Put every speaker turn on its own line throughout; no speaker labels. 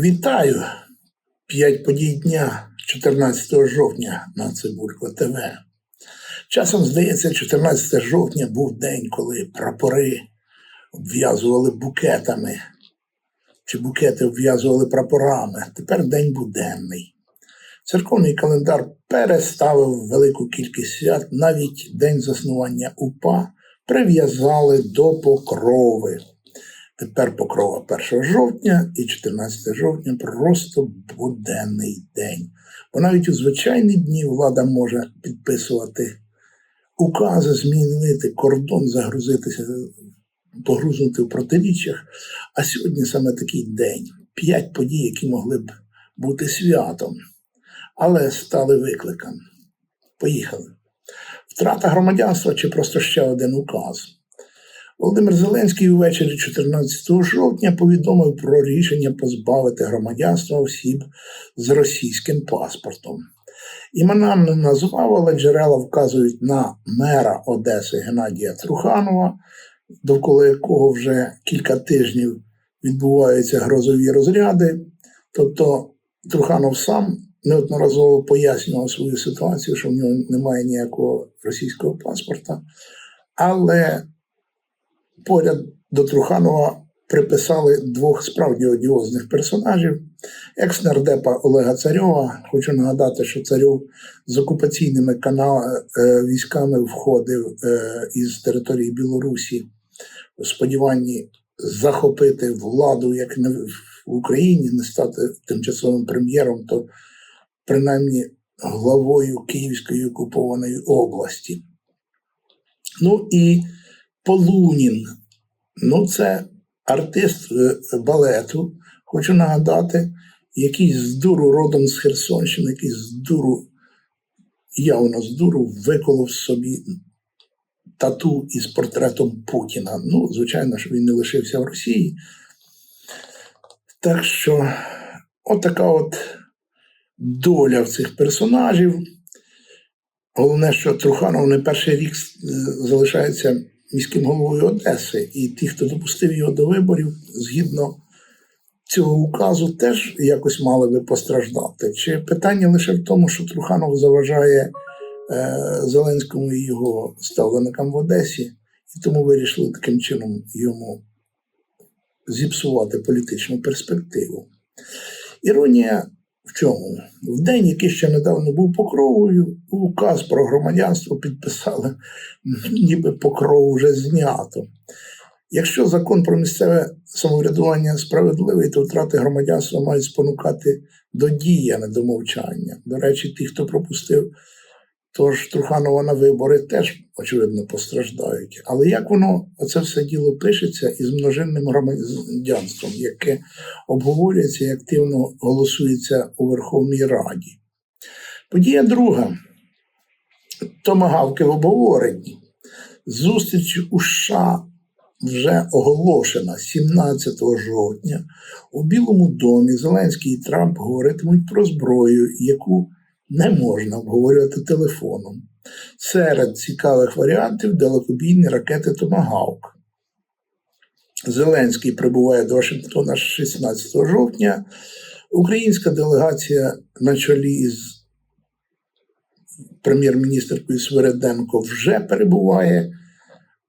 Вітаю! П'ять подій дня 14 жовтня на Цибулько ТВ. Часом здається, 14 жовтня був день, коли прапори обв'язували букетами, чи букети обв'язували прапорами. Тепер день буденний. Церковний календар переставив велику кількість свят, навіть день заснування УПА прив'язали до покрови. Тепер покрова 1 жовтня і 14 жовтня просто буденний день. Бо навіть у звичайні дні влада може підписувати укази, змінити кордон, загрузитися, погрузнути в протиріччях. А сьогодні саме такий день. П'ять подій, які могли б бути святом, але стали викликом. Поїхали. Втрата громадянства чи просто ще один указ. Володимир Зеленський увечері 14 жовтня повідомив про рішення позбавити громадянства осіб з російським паспортом. Імена не назвав, але джерела вказують на мера Одеси Геннадія Труханова, довкола якого вже кілька тижнів відбуваються грозові розряди. Тобто Труханов сам неодноразово пояснював свою ситуацію, що в нього немає ніякого російського паспорта. Але поряд до Труханова приписали двох справді одіозних персонажів. Екс-нардепа Олега Царьова. Хочу нагадати, що Царьов з окупаційними канал, е, військами входив е, із території Білорусі у сподіванні захопити владу як не в Україні, не стати тимчасовим прем'єром, то принаймні главою Київської окупованої області. Ну і Полунін. Ну, це артист е, балету, хочу нагадати, який з дуру родом з Херсонщини, який з дуру, явно з дуру, виколов собі тату із портретом Путіна. Ну, звичайно, що він не лишився в Росії. Так що, отака от доля в цих персонажів. Головне, що Труханов не перший рік залишається міським головою Одеси, і ті, хто допустив його до виборів, згідно цього указу, теж якось мали би постраждати. Чи питання лише в тому, що Труханов заважає е, Зеленському і його ставленикам в Одесі, і тому вирішили таким чином йому зіпсувати політичну перспективу. Іронія в чому? В день, який ще недавно був покровою, указ про громадянство підписали, ніби покров вже знято. Якщо закон про місцеве самоврядування справедливий, то втрати громадянства мають спонукати до дії, а не до мовчання. До речі, ті, хто пропустив Тож Труханова на вибори теж, очевидно, постраждають. Але як воно оце все діло пишеться із множинним громадянством, яке обговорюється і активно голосується у Верховній Раді? Подія друга. Томагавки в обговоренні. Зустріч у США вже оголошена 17 жовтня. У Білому домі Зеленський і Трамп говоритимуть про зброю, яку не можна обговорювати телефоном. Серед цікавих варіантів далекобійні ракети Томагавк. Зеленський прибуває до Вашингтона 16 жовтня. Українська делегація на чолі з прем'єр-міністркою Свереденко вже перебуває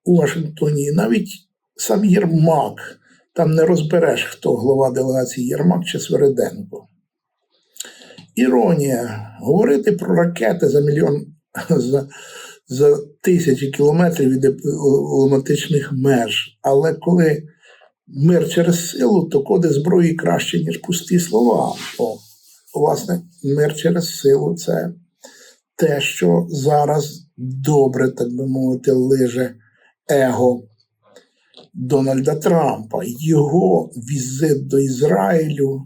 у Вашингтоні. Навіть сам Єрмак, там не розбереш, хто голова делегації Єрмак чи Свереденко. Іронія. Говорити про ракети за мільйон за за тисячі кілометрів від дипломатичних меж. Але коли мир через силу, то коди зброї краще, ніж пусті слова. О, Власне, мир через силу це те, що зараз добре, так би мовити, лиже его Дональда Трампа. Його візит до Ізраїлю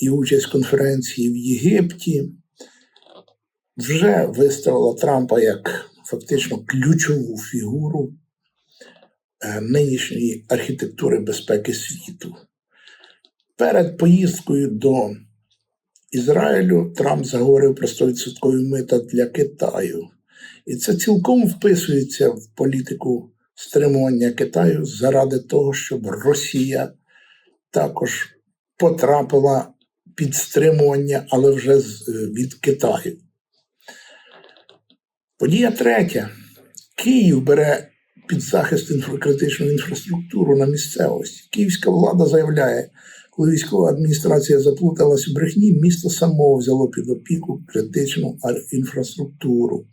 і участь в конференції в Єгипті вже виставила Трампа як фактично ключову фігуру е, нинішньої архітектури безпеки світу. Перед поїздкою до Ізраїлю Трамп заговорив про 100% мита для Китаю. І це цілком вписується в політику стримування Китаю заради того, щоб Росія також потрапила під стримування, але вже з- від Китаю. Подія третя. Київ бере під захист інфракритичну інфраструктуру на місцевості. Київська влада заявляє, коли військова адміністрація заплуталась у брехні, місто само взяло під опіку критичну інфраструктуру.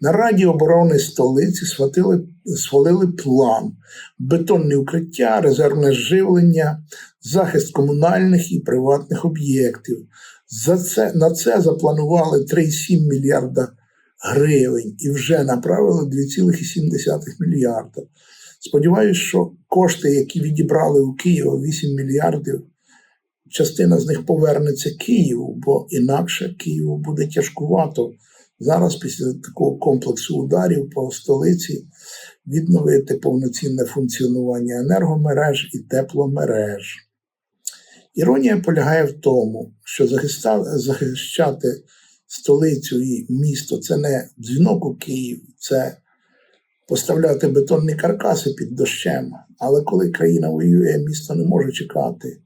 На Раді оборони столиці схватили, схвалили план: бетонні укриття, резервне живлення, захист комунальних і приватних об'єктів. За це, на це запланували 3,7 мільярда гривень і вже направили 2,7 мільярда. Сподіваюсь, що кошти, які відібрали у Києва 8 мільярдів, частина з них повернеться Києву, бо інакше Києву буде тяжкувато зараз, після такого комплексу ударів по столиці, відновити повноцінне функціонування енергомереж і тепломереж. Іронія полягає в тому, що захищати столицю і місто це не дзвінок у Київ, це поставляти бетонні каркаси під дощем. Але коли країна воює, місто не може чекати.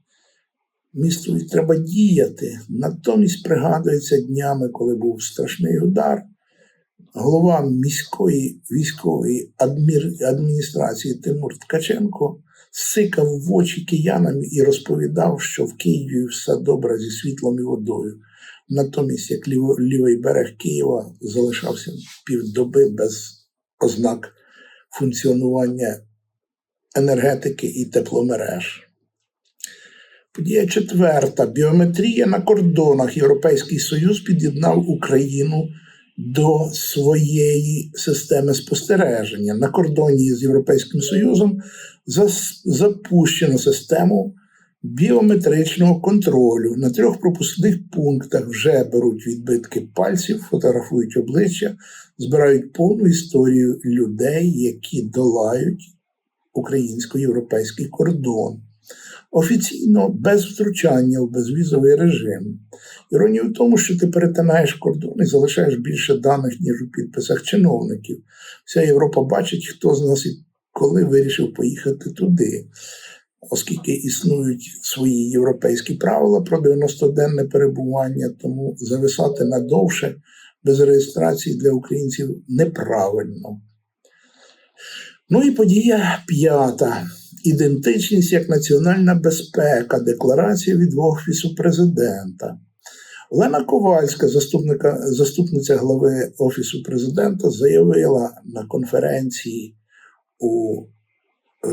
Місту треба діяти. Натомість пригадується днями, коли був страшний удар. Голова міської військової адміністрації Тимур Ткаченко сикав в очі киянам і розповідав, що в Києві все добре зі світлом і водою. Натомість, як лівий берег Києва залишався півдоби без ознак функціонування енергетики і тепломереж. Подія четверта. Біометрія на кордонах. Європейський Союз під'єднав Україну до своєї системи спостереження. На кордоні з Європейським Союзом запущено систему біометричного контролю. На трьох пропускних пунктах вже беруть відбитки пальців, фотографують обличчя, збирають повну історію людей, які долають українсько-європейський кордон. Офіційно без втручання в безвізовий режим. Іронія в тому, що ти перетинаєш кордон і залишаєш більше даних, ніж у підписах чиновників. Вся Європа бачить, хто з нас і коли вирішив поїхати туди. Оскільки існують свої європейські правила про 90-денне перебування, тому зависати надовше без реєстрації для українців неправильно. Ну і подія п'ята. Ідентичність як національна безпека, декларація від Офісу президента. Олена Ковальська, заступника, заступниця глави Офісу президента, заявила на конференції у е,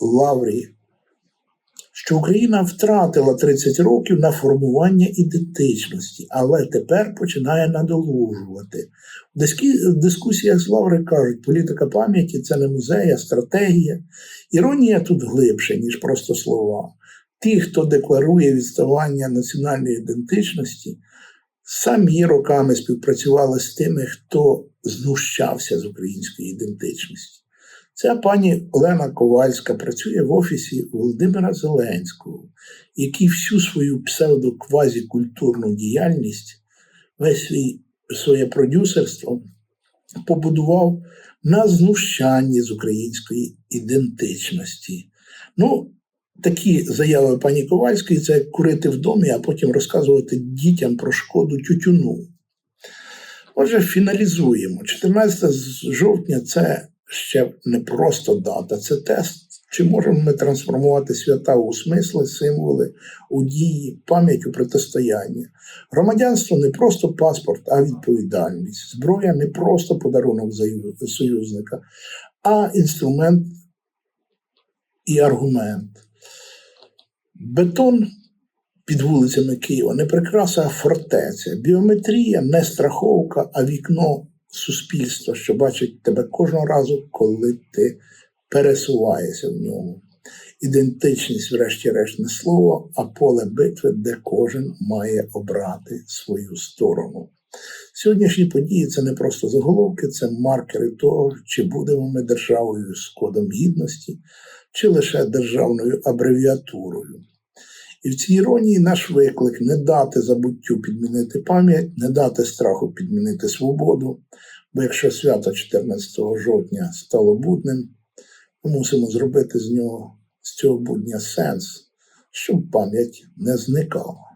Лаврі, що Україна втратила 30 років на формування ідентичності, але тепер починає надолужувати. В дискусіях з Лаври кажуть, політика пам'яті це не музей, а стратегія. Іронія тут глибше, ніж просто слова. Ті, хто декларує відставання національної ідентичності, самі роками співпрацювали з тими, хто знущався з української ідентичності. Ця пані Олена Ковальська працює в офісі Володимира Зеленського, який всю свою псевдоквазікультурну діяльність, весь свій, своє продюсерство побудував на знущанні з української ідентичності. Ну, такі заяви пані Ковальської це як курити в домі, а потім розказувати дітям про шкоду тютюну. Отже, фіналізуємо. 14 жовтня це ще не просто дата, це тест, чи можемо ми трансформувати свята у смисли, символи, у дії, пам'ять у протистояння. Громадянство не просто паспорт, а відповідальність. Зброя не просто подарунок союзника, а інструмент і аргумент. Бетон під вулицями Києва не прикраса, а фортеця. Біометрія не страховка, а вікно суспільства, що бачить тебе кожного разу, коли ти пересуваєшся в ньому. Ідентичність, врешті-решт, не слово, а поле битви, де кожен має обрати свою сторону. Сьогоднішні події це не просто заголовки, це маркери того, чи будемо ми державою з кодом гідності, чи лише державною абревіатурою. І в цій іронії наш виклик не дати забуттю підмінити пам'ять, не дати страху підмінити свободу. Бо якщо свято 14 жовтня стало будним, ми мусимо зробити з нього з цього будня сенс, щоб пам'ять не зникала.